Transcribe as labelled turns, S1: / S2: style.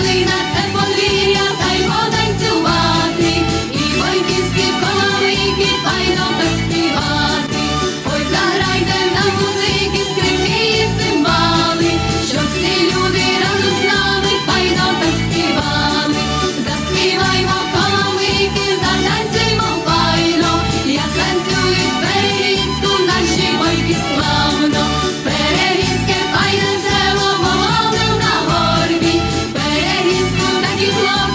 S1: прийшли на це подвір'я, та й потанцювати, і бойківські коловики. you love